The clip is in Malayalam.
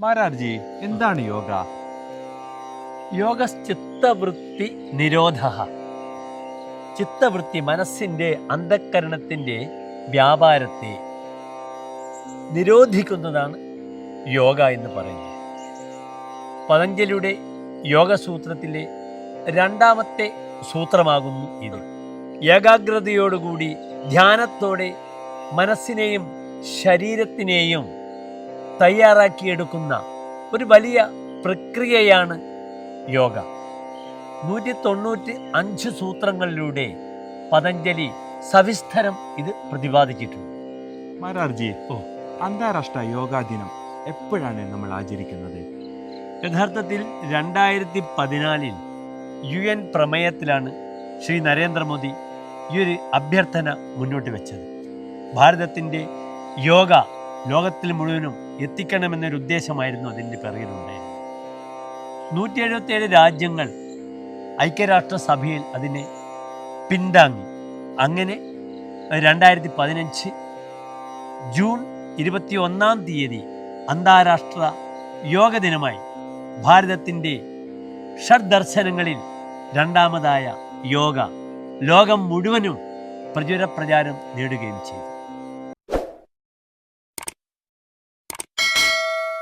മാരാർജി എന്താണ് യോഗ? യോഗശ്ചിത്തവൃത്തി നിരോധ ചിത്തവൃത്തി മനസ്സിന്റെ അന്ധക്കരണത്തിന്റെ വ്യാപാരത്തെ നിരോധിക്കുന്നതാണ് യോഗ എന്ന് പറയുന്നത്. പതഞ്ജലിയുടെ യോഗസൂത്രത്തിലെ രണ്ടാമത്തെ സൂത്രമാകുന്നു ഇത്. ഏകാഗ്രതയോടുകൂടി ധ്യാനത്തോടെ മനസ്സിനെയും ശരീരത്തിനെയും തയ്യാറാക്കിയെടുക്കുന്ന ഒരു വലിയ പ്രക്രിയയാണ് യോഗ. നൂറ്റി തൊണ്ണൂറ്റി അഞ്ച് സൂത്രങ്ങളിലൂടെ പതഞ്ജലി സവിസ്തരം ഇത് പ്രതിപാദിച്ചിട്ടുണ്ട്. മാരാർജി ഓ. അന്താരാഷ്ട്ര യോഗാ ദിനം എപ്പോഴാണ് നമ്മൾ ആചരിക്കുന്നത്? യഥാർത്ഥത്തിൽ രണ്ടായിരത്തി പതിനാലിൽ യു എൻ പ്രമേയത്തിലാണ് ശ്രീ നരേന്ദ്രമോദി ഈ ഒരു അഭ്യർത്ഥന മുന്നോട്ട് വെച്ചത്. ഭാരതത്തിന്റെ യോഗ ലോകത്തിൽ മുഴുവനും എത്തിക്കണമെന്നൊരു ഉദ്ദേശമായിരുന്നു അതിന്റെ പിറകിലുണ്ടായിരുന്നത് നൂറ്റി എഴുപത്തിയേഴ് രാജ്യങ്ങൾ ഐക്യരാഷ്ട്രസഭയിൽ അതിനെ പിന്താങ്ങി. അങ്ങനെ രണ്ടായിരത്തി പതിനഞ്ച് ജൂൺ ഇരുപത്തി ഒന്നാം തീയതി അന്താരാഷ്ട്ര യോഗ ദിനമായി ഭാരതത്തിന്റെ ഷഡ്ദർശനങ്ങളിൽ രണ്ടാമതായ യോഗ ലോകം മുഴുവനും പ്രചുര പ്രചാരം നേടുകയും ചെയ്തു.